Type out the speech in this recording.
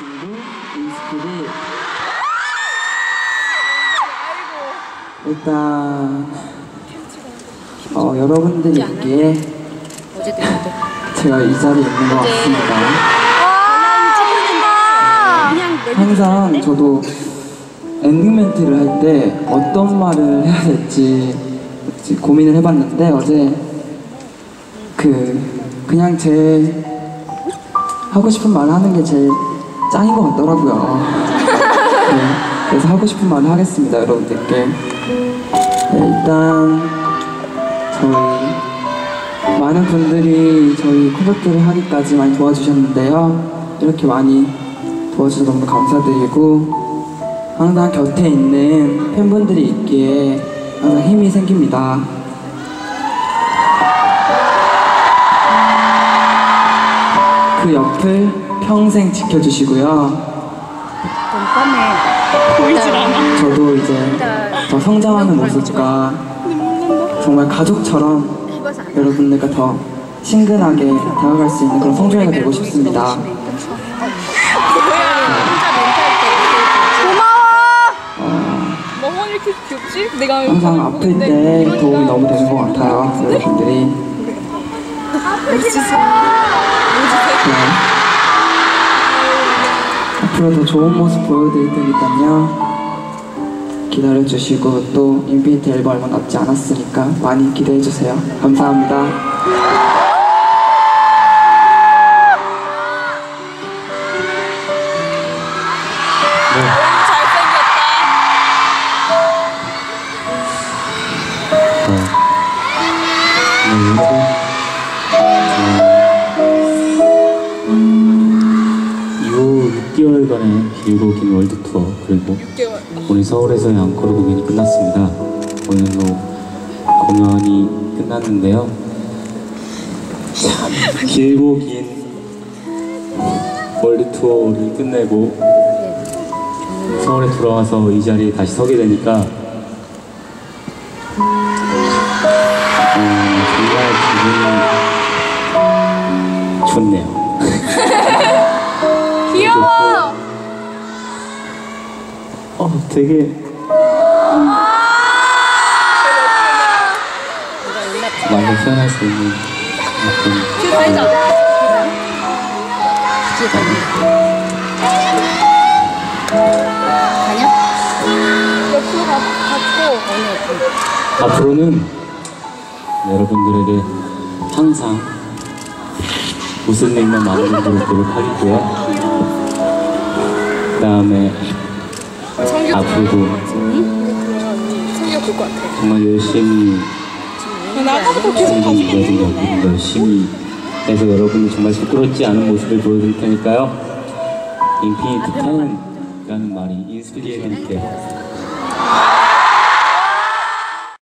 친구 인스피릿 일단 어, 이것도 제가 이 자리에 있는 것 같습니다. 항상 저도 엔딩 멘트를 할 때 어떤 말을 해야 될지 고민을 해봤는데 어제 그 그냥 제 하고 싶은 말을 하는 게 제일 짱인 것 같더라고요. 네, 그래서 하고 싶은 말을 하겠습니다, 여러분들께. 네, 일단 저희 많은 분들이 저희 콘서트를 하기까지 많이 도와주셨는데요. 이렇게 많이 도와주셔서 너무 감사드리고 항상 곁에 있는 팬분들이 있기에 항상 힘이 생깁니다. 그 옆을 평생 지켜주시고요. 보이질 않아. 저도 이제 더 성장하는 모습과 정말 가족처럼 여러분들과 더 친근하게 다가갈 수 있는 그런 성준이가 되고 싶습니다. 너무 이렇게 귀엽지? 내가 항상 아플 때 도움이 너무 되는 것 같아요, 여러분들이. 네. 앞으로 더 좋은 모습 보여드릴 테니까요. 기다려주시고 또 인피니트 앨범 얼마 남지 않았으니까 많이 기대해주세요. 감사합니다. 이후 6개월간의 길고 긴 월드 투어 그리고 오늘 서울에서의 앙코르 공연이 끝났습니다. 오늘로 공연이 끝났는데요. 참 길고 긴 월드 투어를 끝내고 서울에 돌아와서 이 자리에 다시 서게 되니까 어, 정말 기분이 좋네요. 귀여워. 어, 되게 말로 표현할 수 있는. 가냐? 옆으로 가, 갔고. 앞으로는 여러분들에게 항상 웃을 수 있는 마음으로 노력하겠고요. 그 다음에 앞으로도 같아. 정말 열심히 가지고 보여드리고 열심히 해서 여러분이 정말 부끄럽지 않은 모습을 보여드릴 테니까요. 인피니트 팬이라는 말이 인스피리에 드릴게요.